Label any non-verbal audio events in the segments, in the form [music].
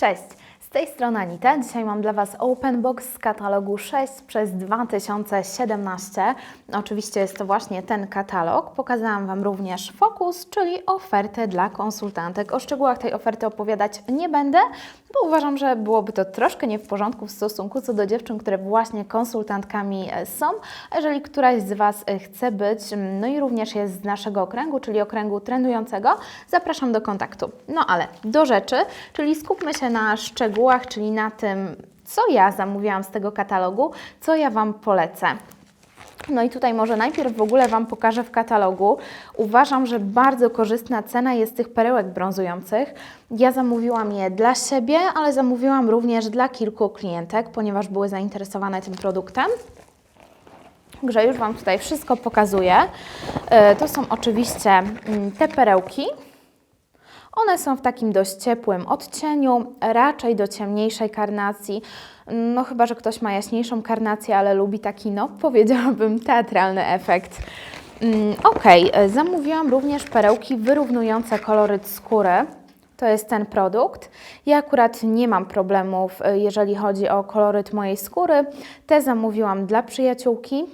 Cześć, z tej strony Anita. Dzisiaj mam dla Was Open Box z katalogu 6 przez 2017. Oczywiście jest to właśnie ten katalog. Pokazałam Wam również Focus, czyli ofertę dla konsultantek. O szczegółach tej oferty opowiadać nie będę, bo uważam, że byłoby to troszkę nie w porządku w stosunku co do dziewczyn, które właśnie konsultantkami e, są. Jeżeli któraś z Was e, chce być, mm, no i również jest z naszego okręgu, czyli okręgu trenującego, zapraszam do kontaktu. No ale do rzeczy, czyli skupmy się na szczegółach, czyli na tym, co ja zamówiłam z tego katalogu, co ja Wam polecę. No i tutaj może najpierw w ogóle Wam pokażę w katalogu. Uważam, że bardzo korzystna cena jest tych perełek brązujących. Ja zamówiłam je dla siebie, ale zamówiłam również dla kilku klientek, ponieważ były zainteresowane tym produktem. Także już Wam tutaj wszystko pokazuję. E, To są oczywiście mm, te perełki. One są w takim dość ciepłym odcieniu, raczej do ciemniejszej karnacji. No chyba, że ktoś ma jaśniejszą karnację, ale lubi taki, no powiedziałabym, teatralny efekt. Mm, Ok, e, zamówiłam również perełki wyrównujące koloryt skóry. To jest ten produkt. Ja akurat nie mam problemów, e, jeżeli chodzi o koloryt mojej skóry. Te zamówiłam dla przyjaciółki.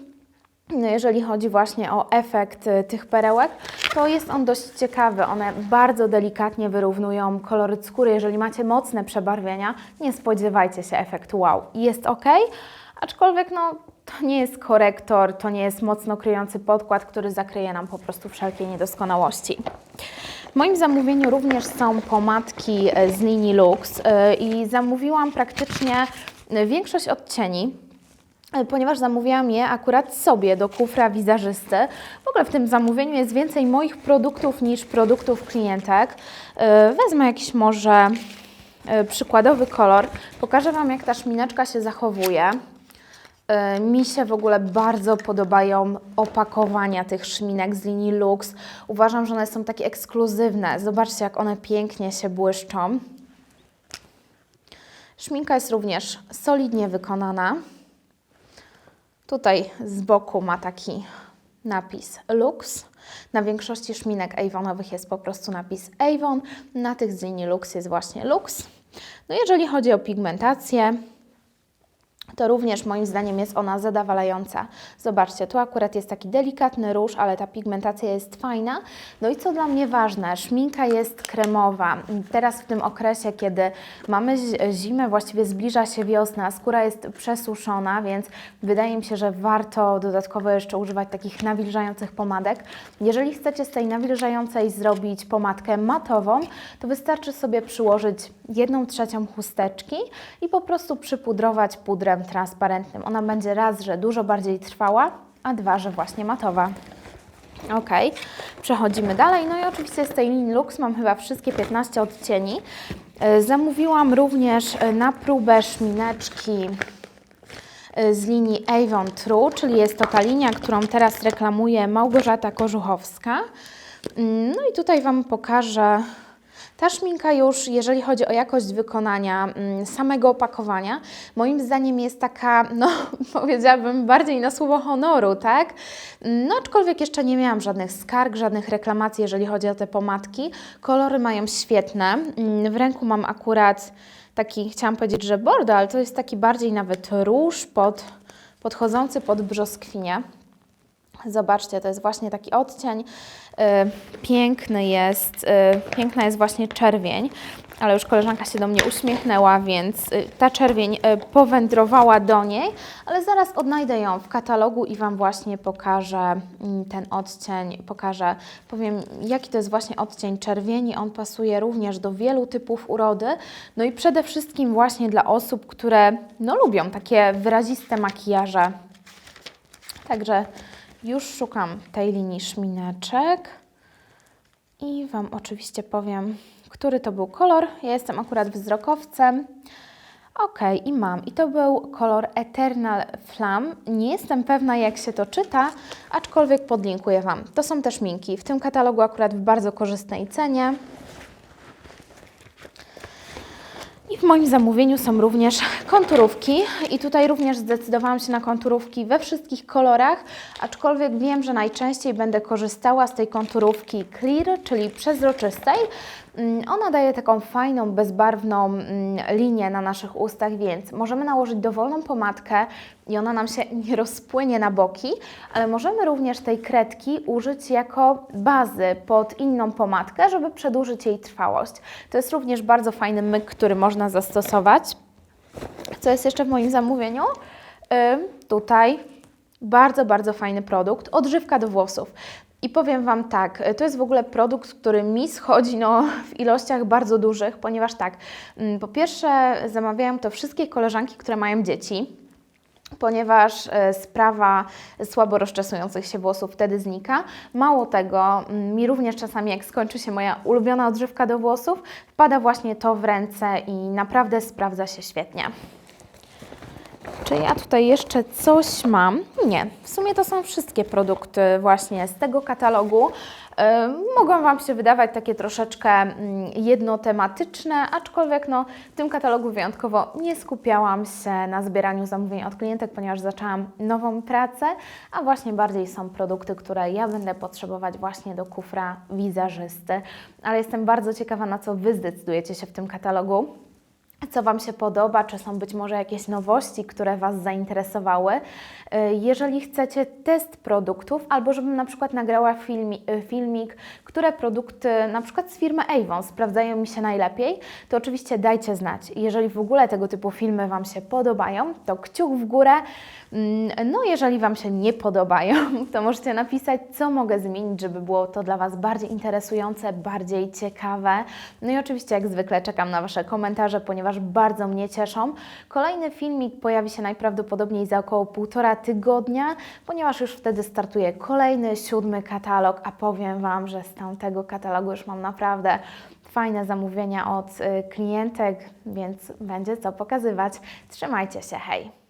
Jeżeli chodzi właśnie o efekt y, tych perełek, to jest on dość ciekawy. One bardzo delikatnie wyrównują koloryt skóry. Jeżeli macie mocne przebarwienia, nie spodziewajcie się efektu wow. Jest ok, aczkolwiek no, to nie jest korektor, to nie jest mocno kryjący podkład, który zakryje nam po prostu wszelkie niedoskonałości. W moim zamówieniu również są pomadki e, z linii Lux e, i zamówiłam praktycznie e, większość odcieni. E, ponieważ zamówiłam je akurat sobie do kufra wizerzysty. W ogóle w tym zamówieniu jest więcej moich produktów niż produktów klientek. E, Wezmę jakiś może e, przykładowy kolor. Pokażę Wam, jak ta szmineczka się zachowuje. Mi się w ogóle bardzo podobają opakowania tych szminek z linii Lux. Uważam, że one są takie ekskluzywne. Zobaczcie, jak one pięknie się błyszczą. Szminka jest również solidnie wykonana. Tutaj z boku ma taki napis Lux. Na większości szminek Avonowych jest po prostu napis Avon. Na tych z linii Lux jest właśnie Lux. No jeżeli chodzi o pigmentację, to również moim zdaniem jest ona zadowalająca. Zobaczcie, tu akurat jest taki delikatny róż, ale ta pigmentacja jest fajna. No i co dla mnie ważne, szminka jest kremowa. Teraz w tym okresie, kiedy mamy zi- zimę, właściwie zbliża się wiosna, skóra jest przesuszona, więc wydaje mi się, że warto dodatkowo jeszcze używać takich nawilżających pomadek. Jeżeli chcecie z tej nawilżającej zrobić pomadkę matową, to wystarczy sobie przyłożyć jedną trzecią chusteczki i po prostu przypudrować pudrem transparentnym. Ona będzie raz, że dużo bardziej trwała, a dwa, że właśnie matowa. Ok, przechodzimy dalej. No i oczywiście z tej linii Lux mam chyba wszystkie 15 odcieni. E, Zamówiłam również e, na próbę szmineczki e, z linii Avon True, czyli jest to ta linia, którą teraz reklamuje Małgorzata Kożuchowska. Mm, No i tutaj Wam pokażę. Ta szminka już, jeżeli chodzi o jakość wykonania mm, samego opakowania, moim zdaniem jest taka, [laughs] no powiedziałabym, bardziej na słowo honoru, tak? No aczkolwiek jeszcze nie miałam żadnych skarg, żadnych reklamacji, jeżeli chodzi o te pomadki. Kolory mają świetne. Mm, W ręku mam akurat taki, chciałam powiedzieć, że bordo, ale to jest taki bardziej nawet róż pod, podchodzący pod brzoskwinię. Zobaczcie, to jest właśnie taki odcień. Y, Piękny jest, y, piękna jest właśnie czerwień, ale już koleżanka się do mnie uśmiechnęła, więc y, ta czerwień powędrowała do niej, ale zaraz odnajdę ją w katalogu i Wam właśnie pokażę mm, ten odcień, pokażę, powiem jaki to jest właśnie odcień czerwieni. On pasuje również do wielu typów urody, no i przede wszystkim właśnie dla osób, które no, lubią takie wyraziste makijaże. Także już szukam tej linii szmineczek i Wam oczywiście powiem, który to był kolor. Ja jestem akurat wzrokowcem. Ok, i mam. I to był kolor Eternal Flam. Nie jestem pewna, jak się to czyta, aczkolwiek podlinkuję Wam. To są też minki. W tym katalogu akurat w bardzo korzystnej cenie. I w moim zamówieniu są również konturówki i tutaj również zdecydowałam się na konturówki we wszystkich kolorach, aczkolwiek wiem, że najczęściej będę korzystała z tej konturówki clear, czyli przezroczystej. Mm, Ona daje taką fajną, bezbarwną mm, linię na naszych ustach, więc możemy nałożyć dowolną pomadkę i ona nam się [laughs] nie rozpłynie na boki, ale możemy również tej kredki użyć jako bazy pod inną pomadkę, żeby przedłużyć jej trwałość. To jest również bardzo fajny myk, który można zastosować. Co jest jeszcze w moim zamówieniu? Ym, tutaj bardzo, bardzo fajny produkt, odżywka do włosów. I powiem Wam tak, to jest w ogóle produkt, który mi schodzi no, w ilościach bardzo dużych, ponieważ tak, mm, po pierwsze zamawiają to wszystkie koleżanki, które mają dzieci, ponieważ e, sprawa słabo rozczesujących się włosów wtedy znika. Mało tego, mm, mi również czasami jak skończy się moja ulubiona odżywka do włosów, wpada właśnie to w ręce i naprawdę sprawdza się świetnie. Czy ja tutaj jeszcze coś mam? Nie, w sumie to są wszystkie produkty właśnie z tego katalogu. Mogą Wam się wydawać takie troszeczkę mm, jednotematyczne, aczkolwiek no, w tym katalogu wyjątkowo nie skupiałam się na zbieraniu zamówień od klientek, ponieważ zaczęłam nową pracę, a właśnie bardziej są produkty, które ja będę potrzebować właśnie do kufra wizerzysty. Ale jestem bardzo ciekawa, na co Wy zdecydujecie się w tym katalogu co Wam się podoba, czy są być może jakieś nowości, które Was zainteresowały. Y, Jeżeli chcecie test produktów, albo żebym na przykład nagrała y, filmik, które produkty na przykład z firmy Avon sprawdzają mi się najlepiej, to oczywiście dajcie znać. Jeżeli w ogóle tego typu filmy Wam się podobają, to kciuk w górę. Mm, No, jeżeli Wam się nie podobają, [laughs] to możecie napisać, co mogę zmienić, żeby było to dla Was bardziej interesujące, bardziej ciekawe. No i oczywiście, jak zwykle, czekam na Wasze komentarze, ponieważ bardzo mnie cieszą. Kolejny filmik pojawi się najprawdopodobniej za około półtora tygodnia, ponieważ już wtedy startuje kolejny, siódmy katalog, a powiem Wam, że z tamtego katalogu już mam naprawdę fajne zamówienia od y, klientek, więc będzie co pokazywać. Trzymajcie się, hej!